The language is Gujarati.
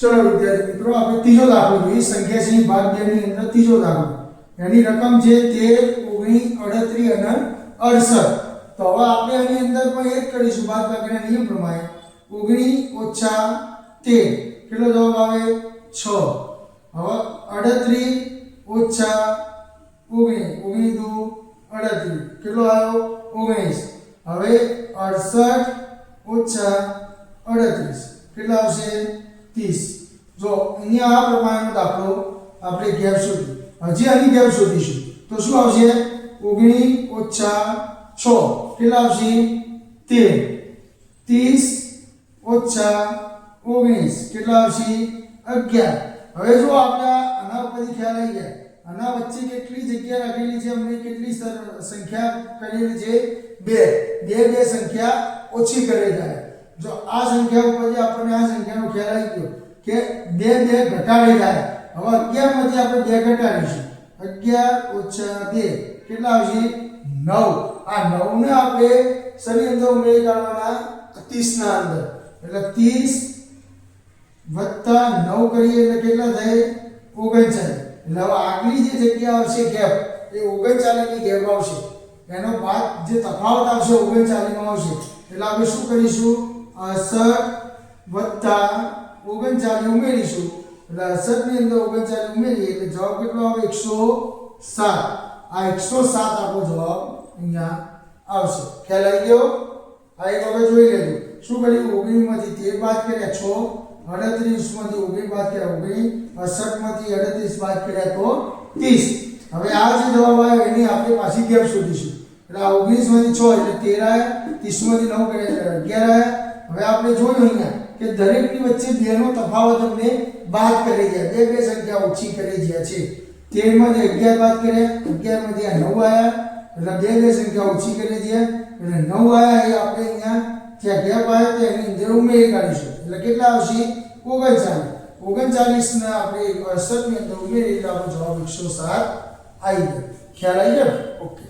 ચલો વિદ્યાર્થી મિત્રો, આપણે ત્રીજો દાખલો જોઈએ. સંખ્યા સિંહ ભાગ બે ની અંદર ત્રીજો દાખલો. એની રકમ છે તેર ઓગણીસ અડત્રીસ અને અડસઠ. તો હવે આપણે આની અંદર પણ એ જ કરીશું. બાદ બાકીના નિયમ પ્રમાણે. ઓગણીસ ઓછા તેર. કેટલો જવાબ આવે? છ. હવે અડત્રીસ ઓછા ઓગણીસ. ઓગણીસ દુ અડત્રીસ. કેટલો આવ્યો? ઓગણીસ. હવે અડસઠ ઓછા અડત્રીસ. કેટલા આવશે? ત્રીસ. જો અહીંયા આ પ્રમાણેનો દાખલો આપણે ગેપ શોધી હજી આની ગેપ શોધીશું. તો શું આવશે? ઓગણીસ ઓછા છ. કેટલા આવશે? તેર. ત્રીસ ઓછા ઓગણીસ. કેટલા આવશે? અગિયાર. હવે જો આપણે આના ઉપરથી ખ્યાલ આવી ગયા. આના વચ્ચે કેટલી જગ્યા રાખેલી છે? અમને કેટલી સંખ્યા કરેલી છે? બે. બે બે સંખ્યા ઓછી કરે જાય જો આ સંખ્યા ઉપરથી આપણને આ સંખ્યાનો ખ્યાલ આવી ગયો કે બે બે ઘટાડી જાય. હવે અગિયારમાંથી આપણે બે ઘટાડીશું. અગિયાર ઓછા બે કેટલા આવશે? નવ. આ નવને આપણે શરીર અંદર ઉમેરી કાઢવાના ત્રીસના અંદર. એટલે ત્રીસ વત્તા નવ કરીએ એટલે કેટલા થાય? ઓગણચાલીસ. એટલે હવે આગલી જે જગ્યા આવશે ગેપ, એ ઓગણચાલીસની ગેપ આવશે. એનો બાદ જે તફાવત આવશે ઓગણચાલીસમાં આવશે. એટલે આપણે શું કરીશું? અડસઠ વત્તા ઓગણચાલીસ ઉમેરીશું. એટલે અડસઠની અંદર ઓગણચાલીસ ઉમેરીએ એટલે જવાબ કેટલો આવે? એકસો સાત. આ એકસો સાત આપણો જવાબ અહીંયા આવશે. ખ્યાલ આવી ગયો? આ એક હવે જોઈ લેજો. શું કર્યું? ઓગણીસમાંથી તેર બાદ કર્યા છ, અડત્રીસમાંથી ઓગણીસ બાદ કર્યા ઓગણીસ, અડસઠમાંથી અડત્રીસ બાદ કર્યા તો ત્રીસ. હવે આ જે જવાબ આવ્યો એની આપણે પાછી ગેપ શોધીશું. એટલે આ ઓગણીસમાંથી છ એટલે તેર આવ્યા, ત્રીસમાંથી નવ કર્યા એટલે અગિયાર આવ્યા. હવે આપણે જોયું અહીંયા કે દરેકની વચ્ચે બેનો તફાવત અમને બાદ કરી ગયા બે બે સંખ્યા ઓછી કરી ગયા છે તેરમાંથી અગિયાર બાદ કર્યા અગિયારમાંથી આ નવ આવ્યા એટલે બે બે સંખ્યા ઓછી કરી ગયા એટલે નવ આવ્યા એ આપણે અહીંયા ત્યાં ગેપ આવ્યો તો એની અંદર ઉમેરી કાઢીશું. એટલે કેટલા આવશે? ઓગણચાલીસ. ઓગણચાલીસના આપણે અડસઠની અંદર ઉમેરી એટલે આપણો જવાબ એકસો સાત આવી ગયો. ખ્યાલ આવી ગયો? ઓકે.